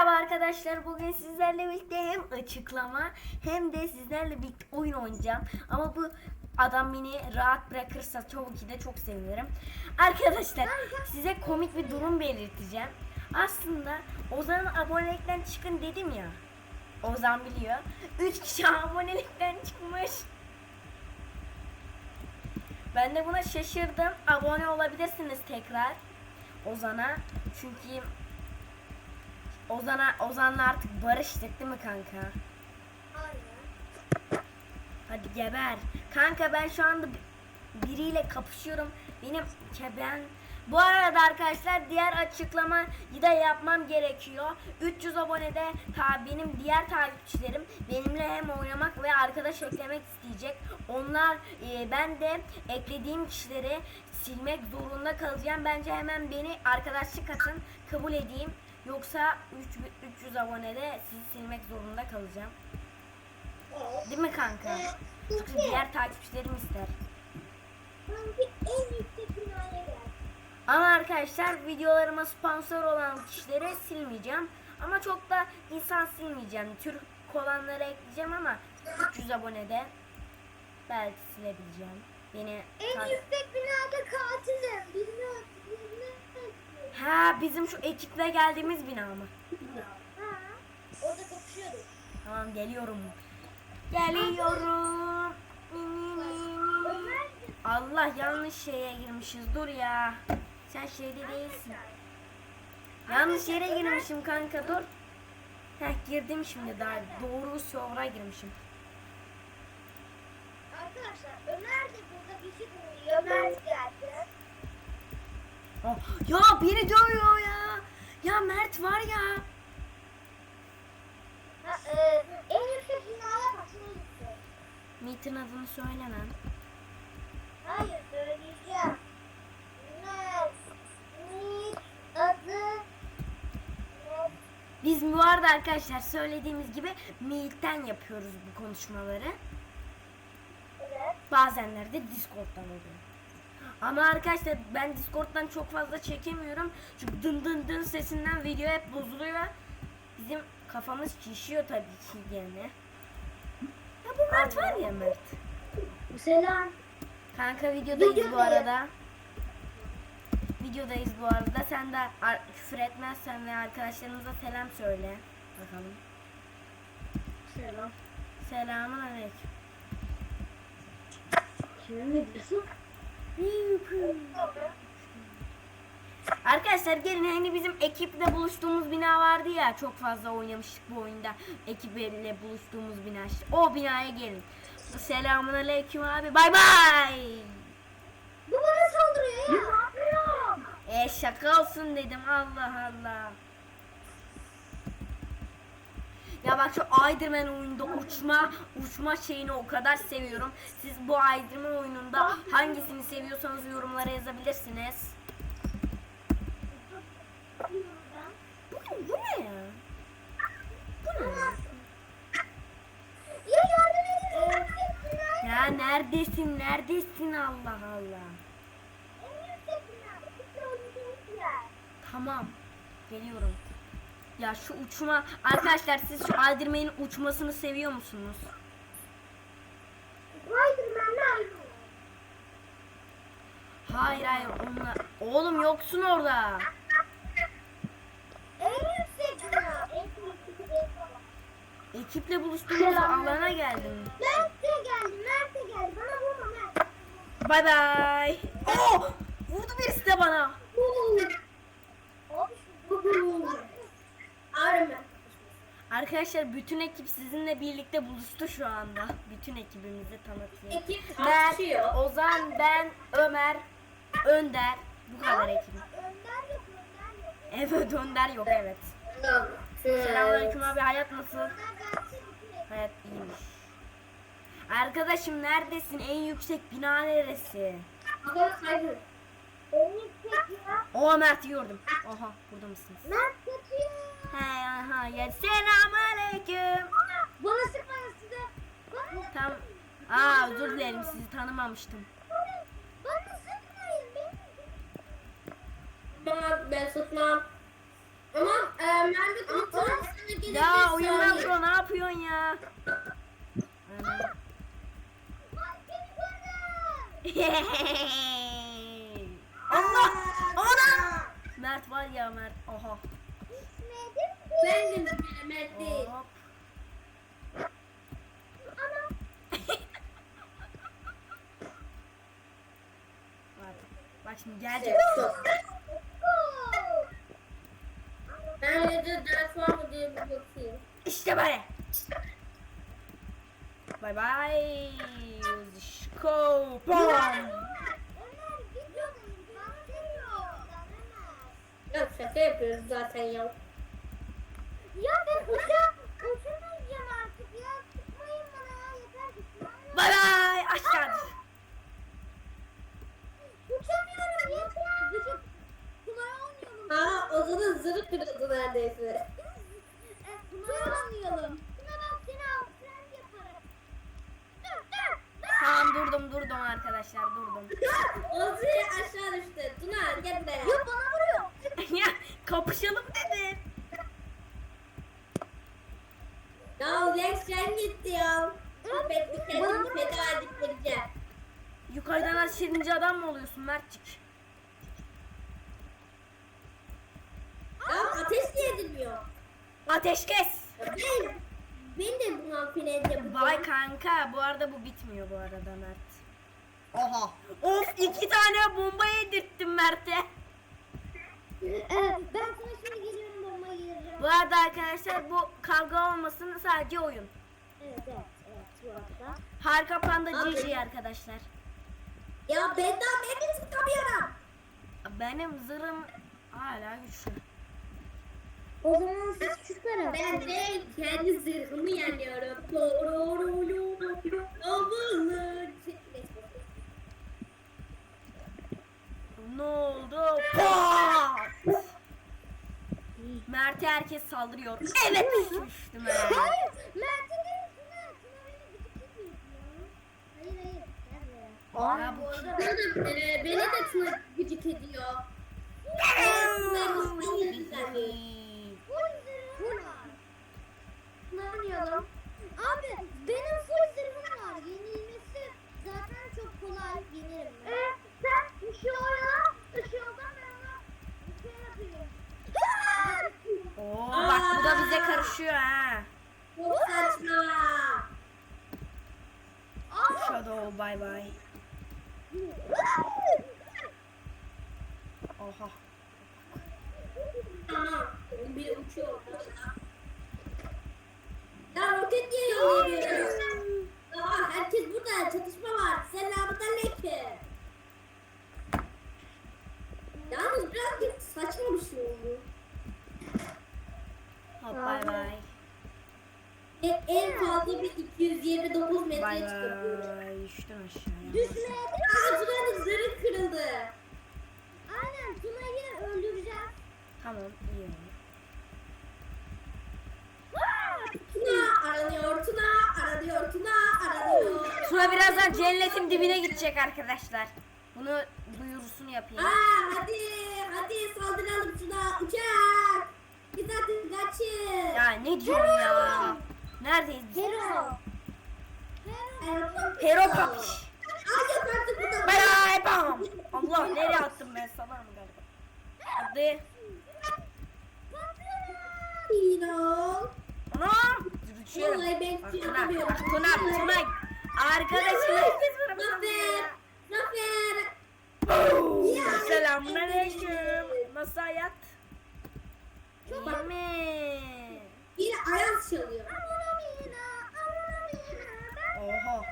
Merhaba arkadaşlar. Bugün sizlerle birlikte hem açıklama hem de sizlerle birlikte oyun oynayacağım. Ama bu adam beni rahat bırakırsa tabii ki de çok sevinirim. Arkadaşlar size komik bir durum belirteceğim. Aslında Ozan'ın abonelikten çıkın dedim ya. Ozan biliyor. 3 kişi abonelikten çıkmış. Ben de buna şaşırdım. Abone olabilirsiniz tekrar Ozan'a. Çünkü Ozan'a Ozan'la artık barıştık değil mi kanka? Hadi geber. Kanka ben şu anda bi- biriyle kapışıyorum. Benim ke- ben bu arada arkadaşlar diğer açıklamayı da yapmam gerekiyor. 300 abonede ta benim diğer takipçilerim benimle hem oynamak ve arkadaş eklemek isteyecek. Onlar e, ben de eklediğim kişileri silmek zorunda kalacağım. Bence hemen beni arkadaşlık atın kabul edeyim. Yoksa 3 300 abonede sizi silmek zorunda kalacağım. Değil mi kanka? Çünkü diğer takipçilerim ister. Ama arkadaşlar videolarıma sponsor olan kişileri silmeyeceğim. Ama çok da insan silmeyeceğim. Türk olanları ekleyeceğim ama 300 abonede belki silebileceğim. Beni En yüksek binada katilim. Öldü. Ha bizim şu ekiple geldiğimiz bina mı? Ha. Orada kapışıyorduk. Tamam geliyorum. Geliyorum. Allah yanlış şeye girmişiz. Dur ya. Sen şeyde değilsin. Yanlış yere girmişim kanka dur. Heh girdim şimdi daha doğru server'a girmişim. Arkadaşlar Ömer de burada bizi buluyor. Ömer geldi. Ya biri dövüyor ya. Ya Mert var ya. Ha, e, en yüksek binaya bak. Gitti. Meet'in adını söylemem. Hayır söyleyeceğim. Ömer. Mit. Adı. Biz bu arada arkadaşlar söylediğimiz gibi Meet'ten yapıyoruz bu konuşmaları. Evet. Bazenleri de Discord'dan oluyor. Ama arkadaşlar ben Discord'dan çok fazla çekemiyorum. Çünkü dın dın dın sesinden video hep bozuluyor. Bizim kafamız şişiyor tabii ki gene. Ya bu Mert var ya Mert. Selam. Kanka videodayız bu Videodayız. arada. Videodayız bu arada. Sen de küfür etmezsen ve arkadaşlarımıza selam söyle. Bakalım. Selam. Selamun aleyküm. Ne diyorsun? Arkadaşlar gelin hani bizim ekiple buluştuğumuz bina vardı ya çok fazla oynamıştık bu oyunda ekiple buluştuğumuz bina işte o binaya gelin. Selamun aleyküm abi bay bay. Bu bana saldırıyor ya. Ne yapıyorum? E şaka olsun dedim Allah Allah. Ya bak şu Aydırman oyununda uçma uçma şeyini o kadar seviyorum. Siz bu Aydırman oyununda hangisini seviyorsanız yorumlara yazabilirsiniz. Bu, bu ne ya? Bu ne? Ya yardım edin. Ya neredesin neredesin Allah Allah. Yer. Tamam. Geliyorum. Ya şu uçma arkadaşlar siz şu Aydırman'ın uçmasını seviyor musunuz? Hayır hayır onlar. Oğlum yoksun orada. Ekiple buluştuğumuz alana geldim. Mert de geldi. Mert de geldi. Bana vurma Mert. Bay bay. Oh! Vurdu birisi de bana. Abi şu Ağrım ben. Arkadaşlar bütün ekip sizinle birlikte buluştu şu anda. Bütün ekibimizi tanıtayım. Ekip Ben. Ozan, ben, Ömer, Önder. Bu kadar yok. Evet Önder yok evet. Selamünaleyküm abi hayat nasıl? Ekip. Hayat iyiymiş. Arkadaşım neredesin? En yüksek bina neresi? Bina. Oha Mert yiyordum. Oha burada mısınız? Mert kaçıyor. He aha ya selamünaleyküm. Bana sıkmayın size. Bana, Tam Aa özür dilerim sizi tanımamıştım. bana, bana sıkmayın. Beni Bana ben sıkmam. Ama e, ben de kontrol Ya oyundan pro ne yapıyorsun ya? Ana. Allah! Ana! Mert var ya Mert. Oha. Ben de Mehmet değil. Hop. Bak, bak şimdi gelecek. Ben de ders var mı diye bir bakayım. İşte böyle. Bye bye. Şko. Bom. Ya እርዳታው Ya Lex sen gitti ya. Bir kendimi feda edip vereceğim. Yukarıdan aşırınca adam mı oluyorsun Mertçik? Ya ateş niye edilmiyor? Ateş kes. Ben, ben de buna yapacağım. Vay kanka bu arada bu bitmiyor bu arada Mert. Oha. Of iki tane bomba yedirttim Mert'e. Evet, ben sana şimdi. Bu arada arkadaşlar bu kavga olmasın sadece oyun. Evet, evet, evet bu arada. Harika Panda Abi. GG arkadaşlar. Ya ben daha beni tutamıyorum. Benim zırhım hala güçlü. O zaman siz çıkarın. Ben de kendi zırhımı yeniyorum. Ne oldu? Mert'e herkes saldırıyor. Evet düşmüştüm ben. Hayır, Mert'in üstüne. Tuna beni gıcık ediyor ya. Hayır, hayır. Gel buraya. Aa, bu arada beni, beni de Tuna gıcık ediyor. Full zırhım var. Ne oynayalım? Abi benim full zırhım var. Yenilmesi zaten çok kolay. Yenirim ben. Evet sen ışığı oyna. Işığından ben ona bir şey yapayım. Oo, bak bu da bize karışıyor ha. Çok saçma. Shadow bye bye. Oha. Aha, biri uçuyor. Ya roket niye yolluyor? Aa, herkes burada. Çatışma var. Selamun aleyküm. Yalnız biraz saçma bir şey oldu. Hop bye bye. En, en fazla bir 229 Bye metreye çıkabiliyoruz. bye. Düştüm aşağıya. Düşmeye Aa, Tuna'nın zırhı kırıldı. Aynen Tuna'yı öldüreceğiz. Tamam iyi oldu. Tuna aranıyor, Tuna aranıyor, Tuna aranıyor. Tuna birazdan cennetin dibine gidecek arkadaşlar. Bunu duyurusunu yapayım. Aa, hadi, hadi saldıralım Tuna, uçak. Kaçın. Ya ne diyorsun ya? Neredeyiz biz? Hero. Hero. Al yok artık burada. Bye bye bam. Allah nereye attım ben sana mı galiba? Hadi. Pino. Anam. Uçuyorum. Vallahi ben Tuna, yapamıyorum. bak Tuna, Tuna. Arkadaşım herkes bana Zafer. Zafer. bakıyor. Selamun aleyküm. Nasıl hayat? İyi mi? Yine ayaz çalıyor. Oha.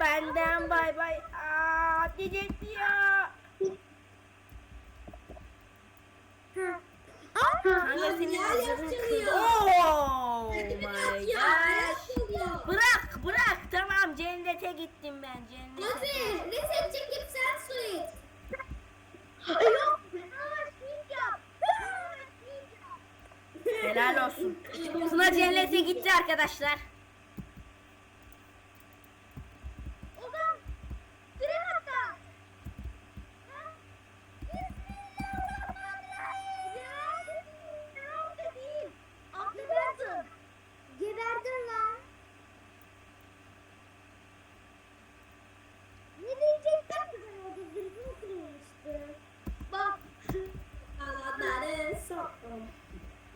Benden bay bay. Aa, diyecek ya. Kanka senin Ya, ayaz zırhın çalıyor. kırdı. Oh my çalıyor. Bırak bırak tamam cennete gittim ben cennete. Hadi reset çekip sen su iç. Helal olsun. Tuna cennete gitti arkadaşlar. Ozan, süre hatta. Bismillahirrahmanirrahim. Ya, değil. Atlayacaksın.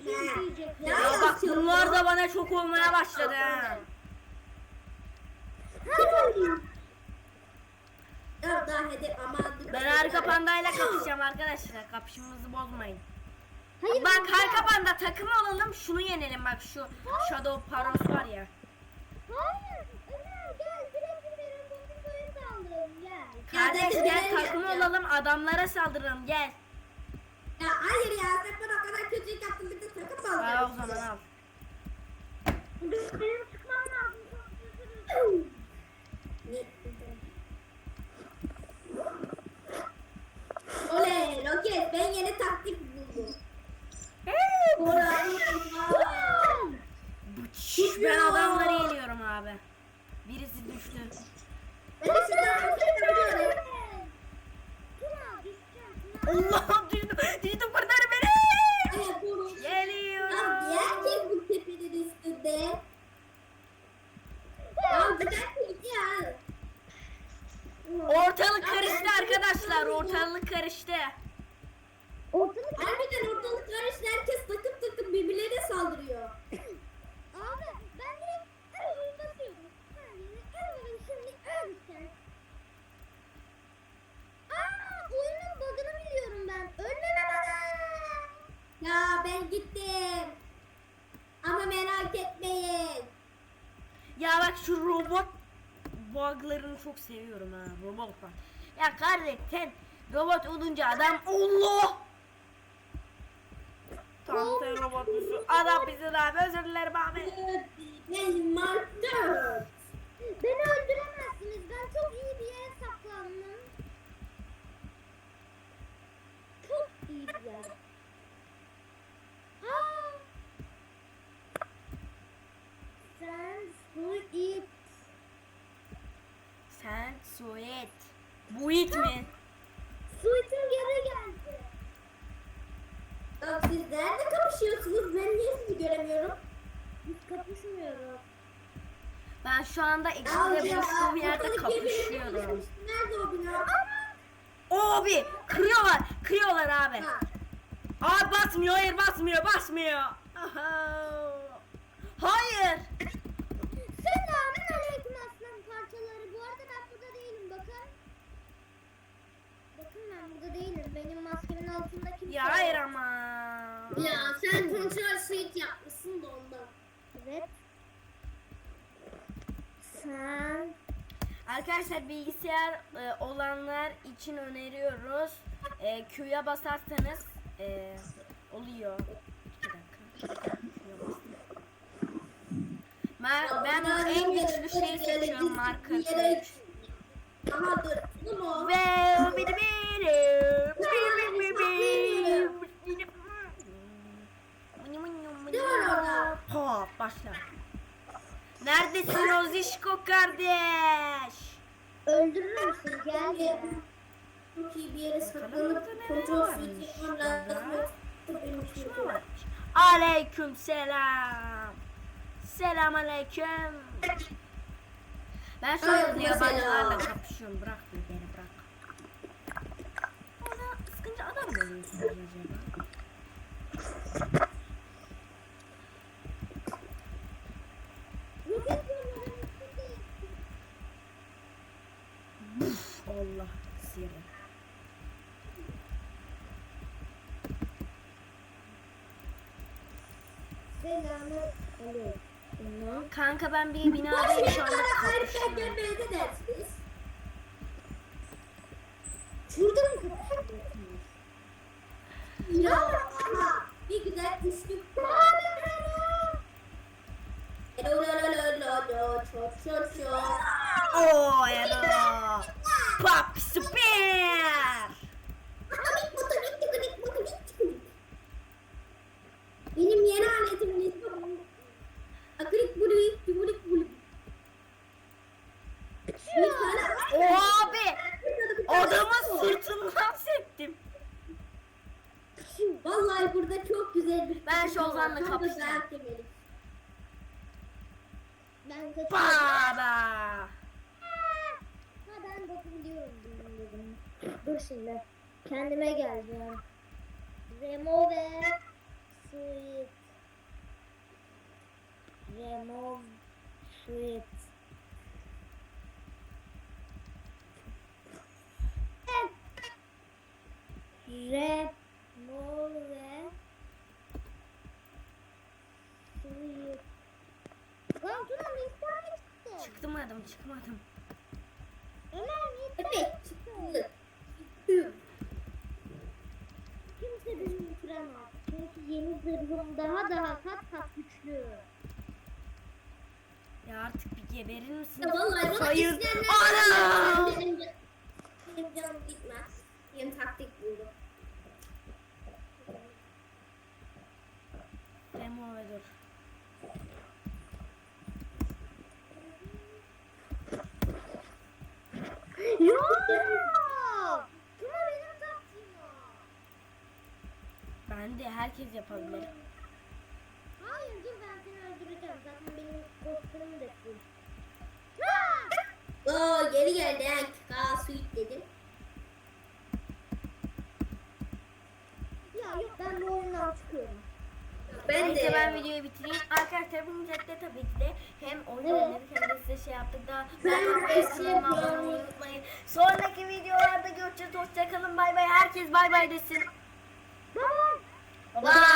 izleyecekler. Ya bak bunlar çok olmaya başladı Ben arka pandayla kapışacağım arkadaşlar. Kapışımızı bozmayın. Hayır, Bak arka panda takım olalım şunu yenelim bak şu Shadow Paros var ya. Hayır. Ömer gel direkt benim Bondico'ya saldırın gel. Ya Kardeş gel takım olalım adamlara saldıralım gel. Ya hayır ya sen bana o kadar kötülük yaptın bir de takım mı Al o alacaksın? zaman al. Benim çıkmam lazım. Oley roket ben yeni taktik buldum. Bıç, Ben adamları yeniyorum abi. Birisi düştü. Ben de şuradan roket yapıyorum. Tuna düşeceğim. Tuna. Allah'ım düştüm. Düştüm kurtar beni. Evet doğru. Ya Geliyorum. herkes bu tepenin üstünde. Ya güzel bir ya. Ortalık karıştı arkadaşlar. Ortalık karıştı. Ortalık Harbiden ortalık karıştı herkes takım takım birbirlerine saldırıyor. Abi ben direkt öyle basıyorum. Her yere öyle şimdi ölsen. Aa oyunun bug'ını biliyorum ben. Ölmeme bana. Ya ben gittim. Ama merak etmeyin. Ya bak şu robot buglarını çok seviyorum ha. Robot bak. Ya kardeş sen robot olunca adam Allah. Tam sen robot musun? Adam bizi abi özür dilerim abi. Ben Mark 4. Beni öldüremezsiniz. Ben çok iyi bir yere saklandım. Çok iyi bir yer. Aa! Sen su it. Sen Suet. Bu it mi? Su itin geri geldi. Ya siz nerede kapışıyorsunuz? Ben niye sizi göremiyorum? Biz kapışmıyoruz. Ben şu anda ya, buluştuğum yerde kapışıyorum. Nerede o bina? Abi kırıyorlar. Kırıyorlar abi. Ha. Abi basmıyor. Hayır basmıyor. Basmıyor. Aha. Hayır. Selamun aleyküm aslan parçaları. Bu arada ben burada değilim bakın. Bakın ben burada değilim. Benim maskemin altında kimse Ya hayır ama. Ya sen kontrol suite yapmışsın da ondan. Evet. Sen Arkadaşlar bilgisayar e, olanlar için öneriyoruz. E, Q'ya basarsanız e, oluyor. Ben, ben en güçlü şeyi seçiyorum marka. Aha dur. Bu mu? Ve biri Ne var orada? Hop başla. Neredesin Ozişko kardeş? öldürür müsün? Gel Gel. iyi bir yere saklanıp kontrol varmış Şuna bak. Aleyküm selam. Selam aleyküm. Ben şu an yabancılarla kapışıyorum. Bırak beni bırak. Orada acaba? Allah siri. Selamun aleyküm. Kanka ben bir binadayım şu anda kapışıyorum. Şurada mı? Oo ya Pop kendime geldim. Remove Sweet. Remove Sweet. Remove Sweet. Lan Turan intihar ettin. Çıktım adam çıkmadım. Ömer intihar ettin. Evet çıktım kıramaz. Çünkü yeni zırhım daha daha kat kat güçlü. Ya artık bir geberir misin? Vallahi Hayır. Ana! Benim, can, benim canım gitmez. Yeni taktik buldum. Remo öldür. Ya! Ben de herkes yapabilir. Hayır dur ben seni öldüreceğim. Zaten benim kostümüm de full. Oo geri geldi. Aa sweet dedim. Ya yok ben bu oyundan çıkıyorum. Ben Neyse de. ben videoyu bitireyim. Arkadaşlar bu müzette tabii ki de hem oyun Evet. oynadık hem de size şey yaptık da Ben şey abone yapıyorum. olmayı unutmayın. Sonraki videolarda görüşürüz. Hoşçakalın. Bay bay. Herkes bay bay desin. Bye. Bye.